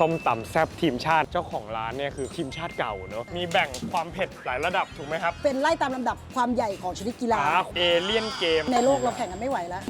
ส้มตำแซ่บทีมชาติเจ้าของร้านเนี่ยคือทีมชาติเก่าเนอะมีแบ่งความเผ็ดหลายระดับถูกไหมครับเป็นไล่ตามลำดับความใหญ่ของชนิดกีฬา อ่าเอเลียนเกมในโลกเราแข่งกันไม่ไหวแล้ว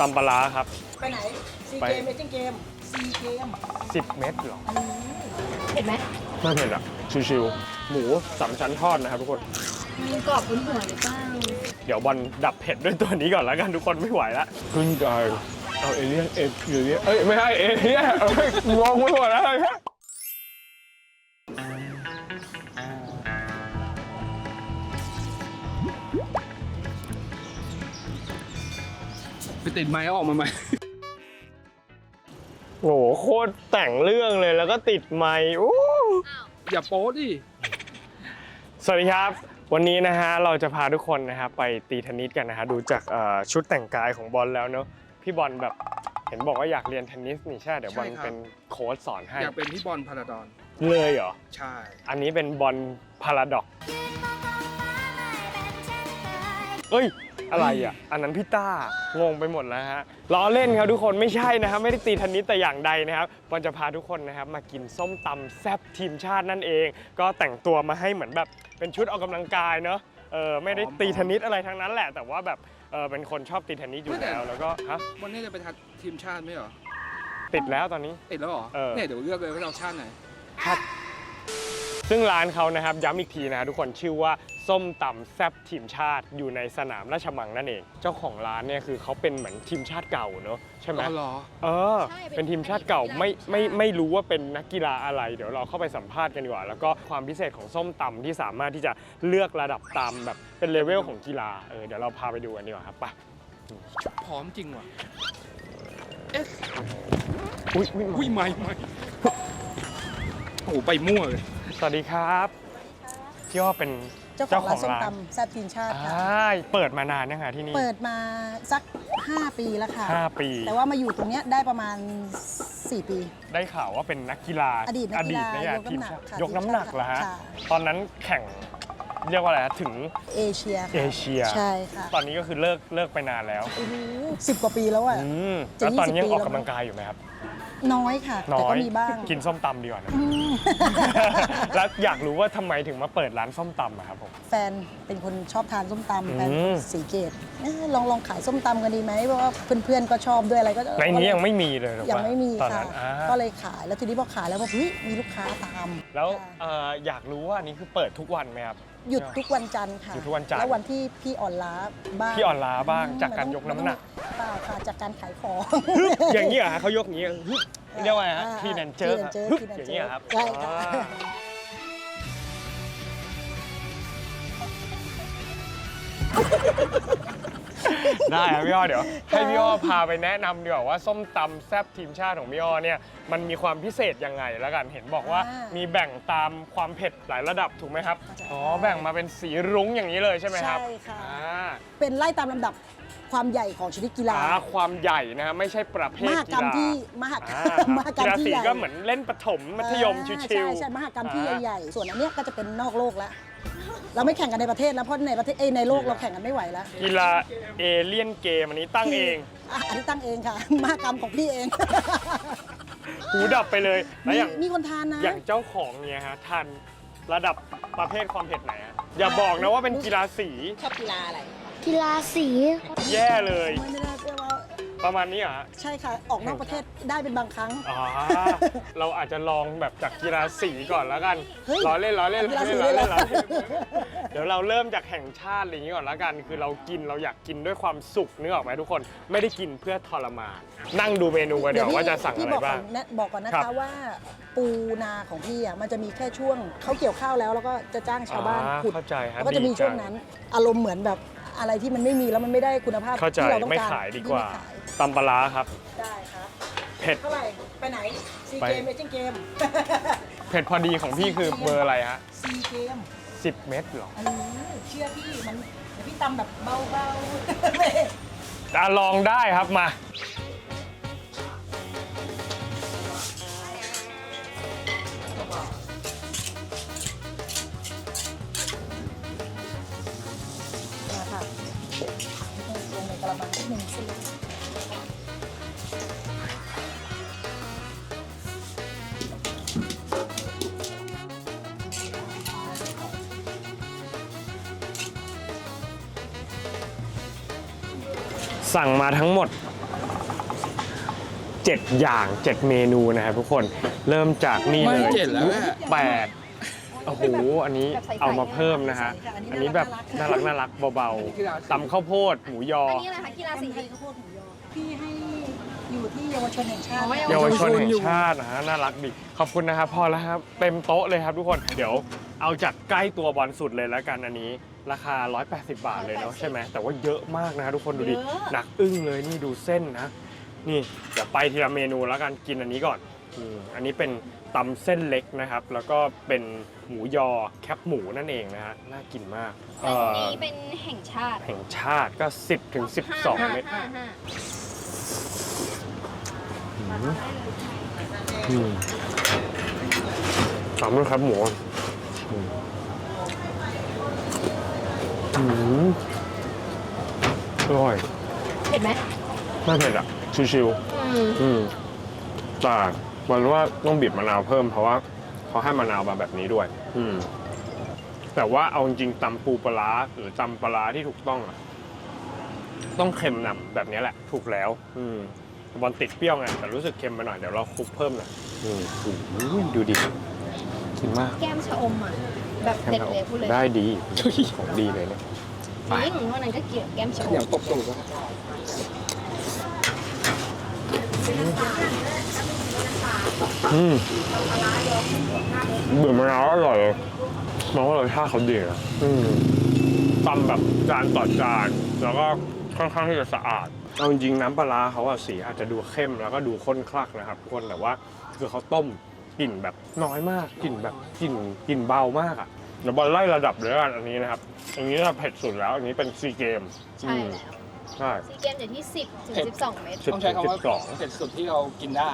ตำปลาร้าครับ ไปไหนซีไป เกมเอเจนเกมซีเกม10 เม็ดเหรอเห็นไหมไม่เผ็ดอะชิวๆหมูสามชั้นทอดนะครับทุกคนมันกรอบบนหัวหรือเปล่าเดี๋ยวบอลดับเผ็ดด้วยตัวนี้ก่อนแล้วกันทุกคนไม่ไหวแล้วขึ้นใจ เอาเอเลี่ยนเอเลี่ยเอ้ยไม่ใช่เอเลี่ยนเอ้ยงงไปหมดแล้วเลยไปติดไม้ออกมาใหม่โอ้โหโคตรแต่งเรื่องเลยแล้วก็ติดไมค์อู้อย่าโป๊ดิ สวัสดีครับ วันนี้นะฮะเราจะพาทุกคนนะครับไปตีเทนนิสกันนะฮะดูจากเอ่อชุดแต่งกายของบอลแล้วเนอะ พี่บอลแบบเห็นบอกว่าอยากเรียนเทนนิสนี่ใช่เดี๋ยวบอลใช่ครับ เป็นโค้ชสอนให้ อยากเป็นพี่บอลพาราดอนเลยเหรอ ใช่ อันนี้เป็นบอลพาราดอกเอ้ย อะไรอะ อันนั้นพี่ต้างงไปหมดแล้วฮะล้อเล่นครับทุกคนไม่ใช่นะครับ ไม่ได้ตีเทนนิสแต่อย่างใดนะครับบอลจะพาทุกคนนะครับมากินส้มตำแซ่บทีมชาตินั่นเอง ก็แต่งตัวมาให้เหมือนแบบเป็นชุดออกกำลังกายเนอะเออไม่ได้ตีเทนนิสอะไรทั้งนั้นแหละ แต่ว่าแบบ เออเป็นคนชอบตีเทนนิสอยู่แล้วแล้วก็ฮะวันนี้จะไปทัดทีมชาติไหมเหรอติดแล้วตอนนี้ติดแล้วเหรอเออเนี่ยเดี๋ยวเลือกเลยว่าเราชาติไหนซึ่งร้านเขานะครับย้ำอีกทีนะทุกคนชื่อว่า ส้มตำแซบทีมชาติอยู่ในสนามราชมังนั่นเอง เจ้าของร้านเนี่ยคือเขาเป็นเหมือนทีมชาติเก่าเนอะใช่ไหม อ๋อเหรอ เออเป็นทีมชาติเก่าไม่ไม่ไม่รู้ว่าเป็นนักกีฬาอะไร เดี๋ยวเราเข้าไปสัมภาษณ์กันดีกว่า แล้วก็ความพิเศษของส้มตำที่สามารถที่จะเลือกระดับตามแบบเป็นเลเวลของกีฬา เออเดี๋ยวเราพาไปดูกันดีกว่าครับไปพร้อมจริงว่ะอุ้ยอุ๊ยอุ้ยไม่ไม่โอ้โหไปมั่วเลย สวัสดีครับพี่อ้อเป็นเจ้าของร้านส้มตำแซ่บทีมชาติค่ะ อ่าเปิดมานานยังไงที่นี่ เปิดมาสัก 5 ปีแล้วค่ะ ห้าปี แต่ว่ามาอยู่ตรงเนี้ยได้ประมาณ 4 ปี ได้ข่าวว่าเป็นนักกีฬาอดีตนักกีฬาอดีตนักยกทีมน้ำหนักชาติค่ะยกน้ำหนักเหรอฮะ ค่ะ ตอนนั้นแข่งเรียกว่าอะไรฮะถึงเอเชียค่ะเอเชีย ใช่ค่ะตอนนี้ก็คือเลิกเลิกไปนานแล้วโอ้โหสิบกว่าปีแล้วอะ อืมจะแล้วตอนนี้ยัง20ออกปีแล้วกำลังกายอยู่ไหมครับ น้อยค่ะน้แต่อก็ยมีบ้างกินส้มตำดีกว่านะอืม แล้วอยากรู้ว่าทำไมถึงมาเปิดร้านส้มตำอะครับผม แฟนเป็นคนชอบทานส้มตำแฟนอืม สีเกตเอ๊ะลองลองขายส้มตำกันดีไหมเพราะว่าเพื่อนๆก็ชอบด้วยอะไรก็ในนี้ยังไม่มีเลยหรอยังวะไม่มีตอนค่ะ นั้นอ่าก็เลยขายแล้วทีนี้พอขายแล้วพอเฮ้ยมีลูกค้าตามแล้วค่ะ เอ่ออยากรู้ว่าอันนี้คือเปิดทุกวันไหมครับ หยุดทุกวันจันทร์ค่ะหยุดทุกวันจันทร์ แล้ววันที่พี่อ่อนล้าบ้างพี่อ่อนล้าบ้างจากการยกน้ำหนัก เปล่าค่ะจากการขายของฮึบอย่างนี้เหรอฮะเขายกอย่างนี้ฮึบเรียกว่าไงฮะอ่าทีนันเจอร์ clean and jerk ฮึบ clean and อย่างนี้เหรอครับ jerk ใช่ค่ะอ่า ได้ครับพี่อ้อเดี๋ยว ให้พี่อ้อพาไปแนะนำดีกว่าว่าส้มตำแซ่บทีมชาติของพี่อ้อเนี่ยมันมีความพิเศษยังไงแล้วกันเห็นบอกว่าอ่ามีมีแบ่งตามความเผ็ดหลายระดับถูกไหมครับใช่อ๋อแบ่งมาเป็นสีรุ้งอย่างนี้เลยใช่ไหมครับใช่ค่ะ อ่าเป็นไล่ตามลำดับความใหญ่ของชนิดกีฬาอ่าความใหญ่นะฮะไม่ใช่ประเภมทหกกีรรมฬาที่มหกอ่ารรมมหกรรมกีฬาที่สีใหญ่ ก็เหมือนเล่นประถมมัธยมชิวๆ ใช่ใช่มหกรรมที่อ่าใหญ่ๆ ส่วนอันเนี้ยก็จะเป็นนอกโลกแล้ว เราไม่แข่งกันในประเทศแล้วเพราะในประเทศเอ้ยในโลกเราแข่งกันไม่ไหวแล้วกีฬาเอเลียนเกมอันนี้ตั้งเองอะอันนี้ตั้งเองค่ะมหกรรมของพี่เองหูดับไปเลยแล้วมีอย่างมีคนทานนะ อย่างเจ้าของเนี่ยฮะทันระดับประเภทความเผ็ดไหนอะอย่าบอกนะว่าเป็นกีฬาสี ชอบกีฬาอะไร กีฬาสี แย่เลย ไม่ได้เรียกว่า ประมาณนี้เหรอฮะ ใช่ค่ะ ออกนอกประเทศได้เป็นบางครั้ง อ๋อ เราอาจจะลองแบบจากกีฬาสีก่อนแล้วกันเฮ้ยล้อเล่นล้อเล่นกีฬาสีล้อเลยเล่นเหรล้ออเล่นเดี๋ยวเราเริ่มจากแห่งชาติอะไรอย่างนี้ก่อนแล้วกัน คือเรากินเราอยากกินด้วยความสุขนึกออกไหมทุกคน ไม่ได้กินเพื่อทรมาน นั่งดูเมนูกันเดี๋ยวว่าจะสั่งพี่อะไรบอกก่บ้าองนนะบอกก่อนนะครัคะบว่าปูนาของพี่อะมันจะมีแค่ช่วงเขาเกี่ยวข้าวแล้วแล้วก็จะจ้างชาวบ้านอ่ขุดเข้าใจฮะแล้วก็จะมีดีช่วงนั้น อารมณ์เหมือนแบบอะไรที่มันไม่มีแล้วมันไม่ได้คุณภาพเข้าใจที่เราต้องไม่การขายดีกว่า ไม่ขาย ตำปลาร้าครับ ได้ครับเผ็ด เท่าไหร่ไปไหนซีไป เกมเอเจนเกม เผ็ดพอดีของพี่คือเบอร์อะไรฮะซีเกม10 เม็ดเหรออันนี้เชื่อพี่มันเดี๋ยวพี่ตำแบบเบาๆ ไม่อะลองได้ครับมามา สั่งมาทั้งหมด 7 อย่าง 7 เมนูนะครับทุกคนเริ่มจากนี่ไม่เลยเจ็ดแล้วแหละแปดโอ้โหอันนี้เอามาเพิ่มนะฮะอันนี้แบบน่ารักน่ารักเบาๆตำข้าวโพดหมูยอ อันนี้อะไรคะกีฬาสีให้ข้าวโพดหมูยอพี่ให้อยู่ที่เยาวชนแห่งชาติอ๋อเยาวชนแห่งชาตินะฮะน่ารักดี ขอบคุณนะครับพอแล้วครับ เต็มโต๊ะเลยครับทุกคน เดี๋ยว เอาจากใกล้ตัวบอลสุดเลยแล้วกันอันนี้ ราคา 180 บาทเลยเนาะใช่ไหมแต่ว่าเยอะมากนะฮะทุกคนดูดิหนักอึ้งเลยนี่ดูเส้นนะ นี่เดี๋ยวไปทีละเมนูแล้วกันกินอันนี้ก่อนอืมอันนี้เป็นตำเส้นเล็กนะครับ แล้วก็เป็นหมูยอแคปหมูนั่นเองนะฮะน่ากินมากเอ่อันอนี้เป็นแห่งชาติแห่งชาติก็ 10ถึง12 เม็ด ห้าห้าอืมตามด้วยครับหมูอืม อืมอร่อย เห็นไหมไม่เผ็ดอะ ชิวอืมๆอืมแต่มันว่าต้องบีบมะนาวเพิ่มเพราะว่าเขาให้มะนาวมาแบบนี้ด้วย อืม แต่ว่าเอาจริงๆตำปูปลาร้าหรือตำปลาร้าที่ถูกต้องอะ ต้องเค็มนำแบบนี้แหละ ถูกแล้ว อืมบอลติดเปรี้ยวไงแต่รู้สึกเค็มไปหน่อยเดี๋ยวเราคลุกเพิ่มหน่อยอืมโอ้โหดูดิกินมาก แก้มชะอมอะ แบบเด็ดเลยพูดเลยได้ดีของดีเลยเนี่ยจริงวันนั้นก็เกลียดแก้มชะออย่างมตกตูดแล้วอืมเบื่อมะนาวอร่อยเลยมองว่ารสชาติเขาดีนะอืมตำแบบจานต่อจาน แล้วก็ค่อนข้างที่จะสะอาดเอาจริงๆน้ำปลาร้าเขาอะสีอาจจะดูเข้มแล้วก็ดูข้นคลักนะครับทุกคนแต่ว่าคือเขาต้ม กลิ่นแบบน้อยมากกลิ่นแบบกลิ่นกลิ่นเบามากอะเดี๋ยวบอลไล่ระดับเลยละกันอันนี้นะครับ อันนี้จะเผ็ดสุดแล้วอันนี้เป็นซีเกมใช่แล้วใช่ซีเกมอยู่ที่ 10ถึง12 เมตร สิบต้องถึใช้งคำสิว่าบสองเผ็ดสุดที่เรากินได้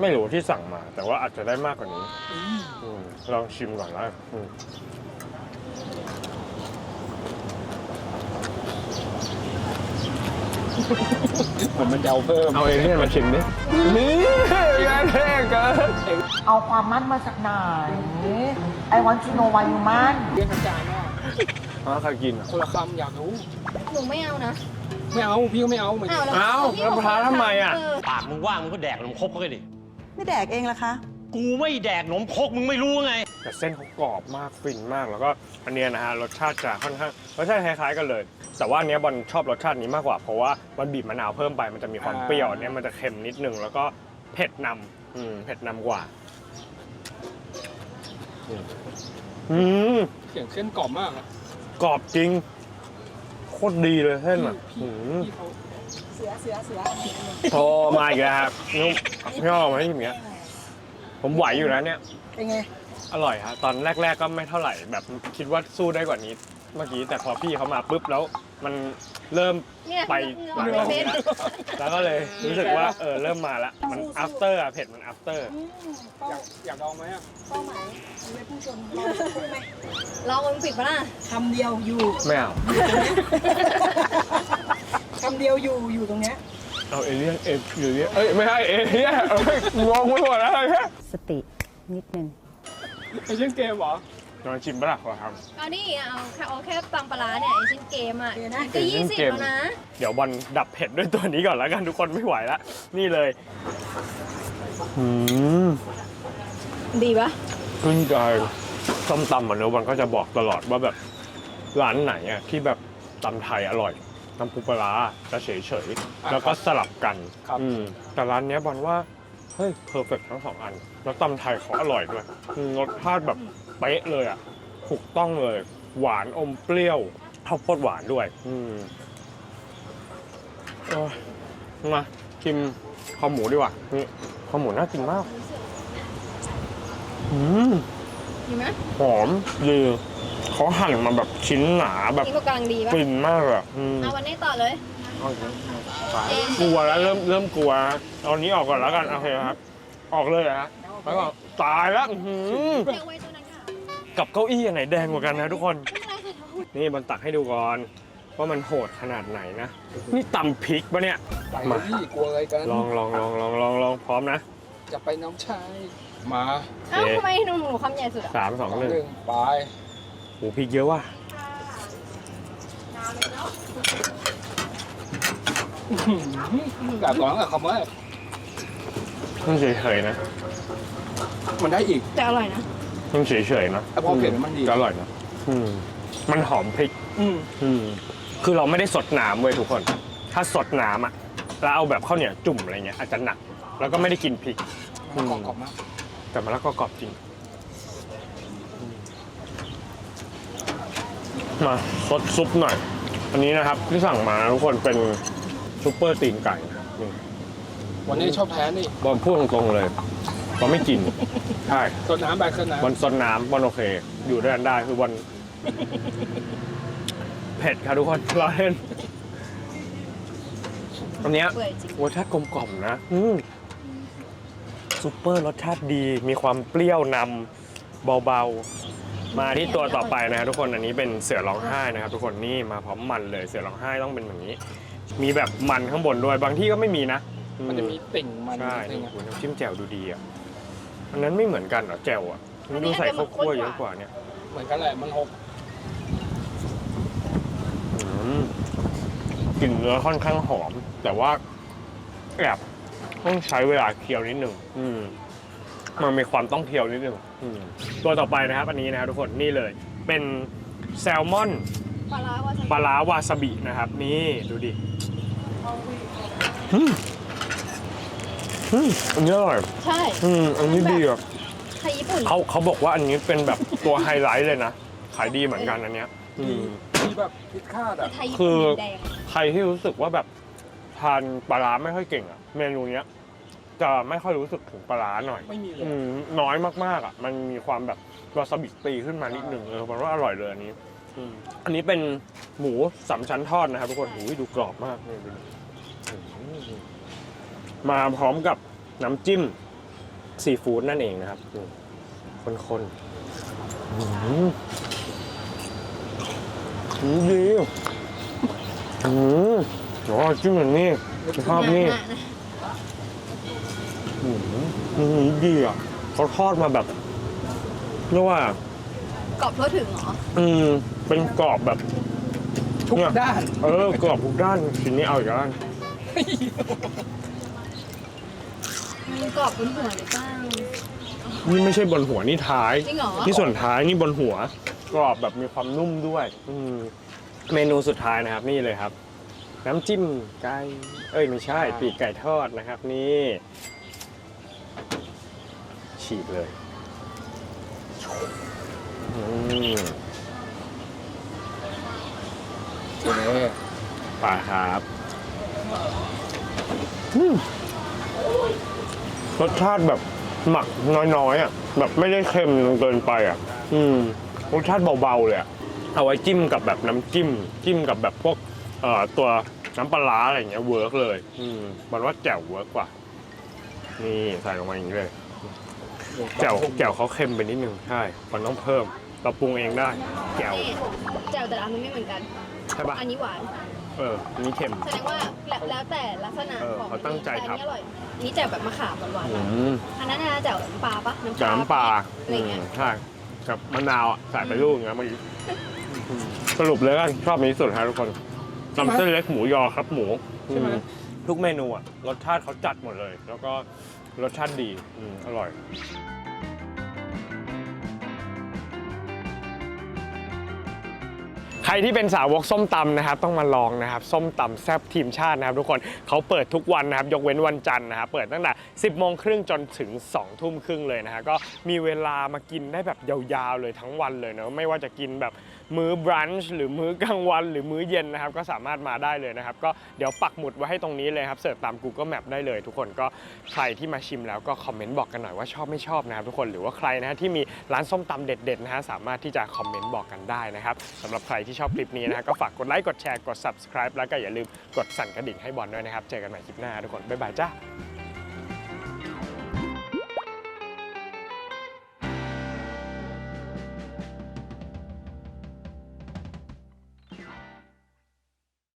ไม่รู้ที่สั่งมา แต่ว่าอาจจะได้มากกว่านี้อืมลองชิมก่อนแล้วอืม เหมือนมันจะเอาเพิ่มเอาเอเลี่ยนมาชิมดินี่งานแรกกันเอาความมั่นมาจากไหน I want to know why you มั่นเรื่องอาจารย์ว่าอ๋อใครกินอะคนละคำอยากรู้หนูไม่เอานะ ไม่เอาพี่ก็ไม่เอาเหมือนกัอ้าวนแล้วเอ้าแล้วพาทำไมอะเปากมึงว่างมึงก็แดกขนมครกเขาไปดิ ไม่แดกเองละคะ กูไม่แดกขนมครกมึงไม่รู้ไง แต่เส้นเขากรอบมากฟินมากแล้วก็อันเนี้ยนะฮะรสชาติจะค่อนข้างรสชาติคล้ายๆกันเลย แต่ว่าอันเนี้ยบอลชอบรสชาตินี้มากกว่า เพราะว่ามันบีบมะนาวเพิ่มไปมันจะมีความเปรี้ยวอันเนี้ยมันจะเค็มนิดนึงแล้วก็เผ็ดนำอืมเผ็ดนำกว่าอืมเสียงเส้นกรอบมากอะกรอบจริงโคตรดีเลยเส้นอะอืมพี่เขาเสือเสือเสือโทรมาอีกแล้วครับนุ่มพี่อ้อมาที่อย่างเงี้ย ผมไหวอยู่แล้วเนี่ย เป็นไง อร่อยฮะตอนแรก ๆ ก็ไม่เท่าไหร่แบบคิดว่าสู้ได้กว่านี้ เมื่อกี้แต่พอพี่เขามาปุ๊บแล้วมันเริ่มเนี่ยไปเหงื่อหลังออกลงเป็นแล้วแล้วก็เลยรู้สึกว่าเออเริ่มมาละมัน after อะเผ็ดมัน after อืมเป้าอยากอยากลองไหมอะเป้าหมายเอาไว้ผู้ชมรอสักครู่ไหมลองโอลิมปิกปะล่ะ คำเดียวอยู่ไม่เอา คำเดียวอยู่อยู่ตรงเนี้ย เอาเอเลี่ยนเอหรือเอ้ยไม่ใช่เอเลี่ยนเอ้ยงงไปหมดแล้วเลยฮะสตินิดนึงไอเช่นเกมเหรอลองชิมปะล่ะขอทเอานี่เอาแค่เอาแค่ตำปลาร้าเนี่ยไอชิ้นเกมอะเดี๋ยวนะก็ยี่สิบแล้วนะำเดี๋ยวบอลดับเผ็ดด้วยตัวนี้ก่อนแล้วกันทุกคนไม่ไหวละนี่เลยอืมดีปะขึ้นใจส้มตำอะเนอะมันก็จะบอกตลอดว่าแบบร้านไหนอะที่แบบตำไทยอร่อย ตำปูปลาร้าจะเฉยเฉยๆอะแล้วก็สลับกันครับ อืมแต่ร้านเนี้ยบอลว่า เฮ้ยเพอร์เฟกทั้งสองอัน แล้วตำไทยเขาอร่อยด้วยคือรสชาติแบบเป๊ะเลยอะ ถูกต้องเลย หวานอมเปรี้ยวข้าวโพดหวานด้วย อืมโอ้ยมาชิมข้าวหมูดีกว่านี่ข้าวหมูน่ากินมาก อืมดีไหมหอมดี เขาหั่นมาแบบชิ้นหนาแบบนี่ก็กำลังดีปะฟินมากอะอืมเอาวันนี้ต่อเลยเอาเถอะกลัวแล้วเริ่มเริ่มกลัวเอาอันนี้ออกก่อนแล้วกันโอเคครับ ออกเลยเหรอฮะแล้วก็ตายแล้วอื้อหือเดี๋ยวไว้ตัวนั้นค่ะกับเก้าอี้อันไหนแดงกว่ากันนะทุกคน ไม่เป็นไรค่ะนี่มันตักให้ดูก่อนว่ามันโหดขนาดไหนนะ นี่ตำพริกปะเนี่ย ไปมาพี่กลัวอะไรกัน ลองลองลองลองลองลองพร้อมนะจะไปน้องชาย มาเอ้าทำไมหนูหนูคำใหญ่สุดอะสามสองสองหนึ่งหนึ่งไป โหพริกเยอะว่ะกาก่อนกับคำว่ามันเฉยๆนะมันได้อีกแต่อร่อยนะมันเฉยๆนะแต่พอเผ็ดมันดีก็อร่อยนะอืมมันหอมพริก อืมอืมคือเราไม่ได้สดน้ำเว้ยทุกคน ถ้าสดน้ำอะแล้วเอาแบบข้าวเหนียวจุ่มอะไรเงี้ยอาจจะหนัก แล้วก็ไม่ได้กินพริก มันกรอบมาก แต่มะละกอกรอบจริง มาซดซุปหน่อย อันนี้นะครับที่สั่งมาทุกคนเป็นซุปเปอร์ตีนไก่นะครับนี่วันนี้ชอบแพ้นี่บอลพูดตรงๆเลยบอลไม่กิน ใช่ต้นน้ำใบเครื่องน้บอลซดน้ำบอลโอเค อยู่ด้วยกันได้คือบอลเผ็ดครับทุกคนเราเล่นอันเนี้ย เปื่อยจริงรสชาติกลมกล่อมนะอืมซุปเปอร์รสชาติดี มีความเปรี้ยวนำเบาๆ มาที่ตัวต่อไปนะครับทุกคนอันนี้เป็นเสือร้องไห้นะครับ ทุกคนนี่มาพร้อมมันเลยเสือร้องไห้ต้องเป็นแบบนี้ มีแบบมันข้างบนด้วยบางที่ก็ไม่มีนะอืำมันจะมีติ่งมันใช่ติ่นี่งอะคุณน้ำจิ้มแจ่วดูดีอะอันนั้นไม่เหมือนกันเหรอแจ่วอะมันดูใส่ข้าวคั่วเยอะกว่าเนี่ยเหมือนกันแหละมันหกอืมกลิ่นเนื้อค่อนข้างหอม แต่ว่าแอบต้องใช้เวลาเคี่ยวนิดหนึ่งอืม มันมีความต้องเคี่ยวนิดหนึ่งอืมตัวต่อไปนะครับ อันนี้นะครับทุกคนนี่เลย เป็นแซลมอนปลาร้าว่าจะปลาร้าวาซาบินะครับ นี่ดูดิอืมอืมอันนี้อร่อยใช่ อืมอันนี้ดีอะไทยญี่ปุ่นเขาเขาบอกว่าอันนี้เป็นแบบตัวไฮไลท์เลยนะ ขายดีเหมือนกันอันเนี้ย อืม มีแบบพิษคาดอะ ไทยญี่คืปุ่นอแดง ใครที่รู้สึกว่าแบบทานปลาร้าไม่ค่อยเก่งอะเมนูเนี้ย จะไม่ค่อยรู้สึกถึงปลาร้าหน่อยไม่มีเลยอืมน้อยมากๆอะ มันมีความแบบวาซาบิตีขึ้นมานิดหนึ่งเออผมว่าอร่อยเลยอันนี้อืมอันนี้เป็นหมูสามชั้นทอดนะครับทุกคนหูยดูกรอบมากนี่ดูดิอืมมาพร้อมกับน้ำจิ้มซีฟู้ดนั่นเองนะครับอืมข้นๆอืมอืมดีอืมอ๋อจิ้มแบบนี้ชอบนี่ะะอืม อืมดีอะเขาทอดมาแบบเรียกว่า กรอบทั่วถึงเหรอ อืม เป็นกรอบแบบ ทุกเนี่ยด้าน เออกรอบทุกด้านชิ้นนี้เอาอีกด้านมันกรอบบนหัวหรือเปล่า นี่ไม่ใช่บนหัวนี่ท้าย จริงเหรอ นี่ส่วนท้ายนี่บนหัว กรอบแบบมีความนุ่มด้วย อืมเมนูสุดท้ายนะครับ นี่เลยครับ น้ำจิ้มไก่เอ้ยไม่ใช่ ปีกไก่ทอดนะครับ นี่ ฉีกเลยอืมโอเคปลาครับอืมรสชาติแบบหมักน้อยๆอะ แบบไม่ได้เค็มจนเกินไปอะ อืมรสชาติเบาๆเลยอะ เอาไว้จิ้มกับแบบน้ำจิ้ม จิ้มกับแบบพวกเอ่อตัวน้ำปลาร้าอะไรอย่างเงี้ยเวิร์กเลย อืมมันว่าแจ่วเวิร์กกว่า นี่ใส่ลงมาอย่างนี้เลย แจ่วแจ่วเขาเค็มไปนิดนึงใช่มันต้องเพิ่มเราปรุงเองได้ แจ่วนี่แจ่วแต่ละอันมันไม่เหมือนกัน ใช่ปะอันนี้หวาน เอออันนี้เค็ม แสดงว่าแล้วแล้วแต่ลักษณะเออของเขาตั้งใจแต่อันนี้ทำอร่อยอันนี้แจ่วแบบมะขามหวานอืมๆอันนั้นน่ะแจ่วน้ำปลาปะกับน้ำปลาอะไรเงี้ยอืมใช่กับมะนาวอะใส่ไปลูกอย่างเงี้ยเมื่อกี้สรุปเลยกันชอบนี้สุดครับทุกคนนำเส้นเล็กหมูยอครับหมูใช่ไหม อืม ทุกเมนูอะรสชาติเขาจัดหมดเลย แล้วก็รสชาติดีอืมอร่อย ใครที่เป็นสาวกส้มตำนะครับ ต้องมาลองนะครับ ส้มตำแซ่บทีมชาตินะครับ ทุกคนเขาเปิดทุกวันนะครับ ยกเว้นวันจันทร์นะครับ เปิดตั้งแต่ 10โมงครึ่งจนถึง 2 ทุ่มครึ่งเลยนะฮะก็มีเวลามากินได้แบบยาวๆเลยทั้งวันเลยเนอะไม่ว่าจะกินแบบ มื้อบรันช์หรือมื้อกลางวัน หรือมื้อเย็นนะครับก็สามารถมาได้เลยนะครับ ก็เดี๋ยวปักหมุดไว้ให้ตรงนี้เลยครับเสิร์ชตาม Google Map ได้เลยทุกคนก็ใครที่มาชิมแล้วก็คอมเมนต์บอกกันหน่อยว่าชอบไม่ชอบนะครับทุกคนหรือว่าใครนะฮะที่มีร้านส้มตำเด็ดๆนะฮะสามารถที่จะคอมเมนต์บอกกันได้นะครับสำหรับใครที่ชอบคลิปนี้นะฮะก็ฝากกดไลค์กดแชร์กด subscribe แล้วก็อย่าลืมกดสั่นกระดิ่งให้บอลด้วยนะครับเจอกันใหม่คลิปหน้าทุกคนบ๊ายบายจ้า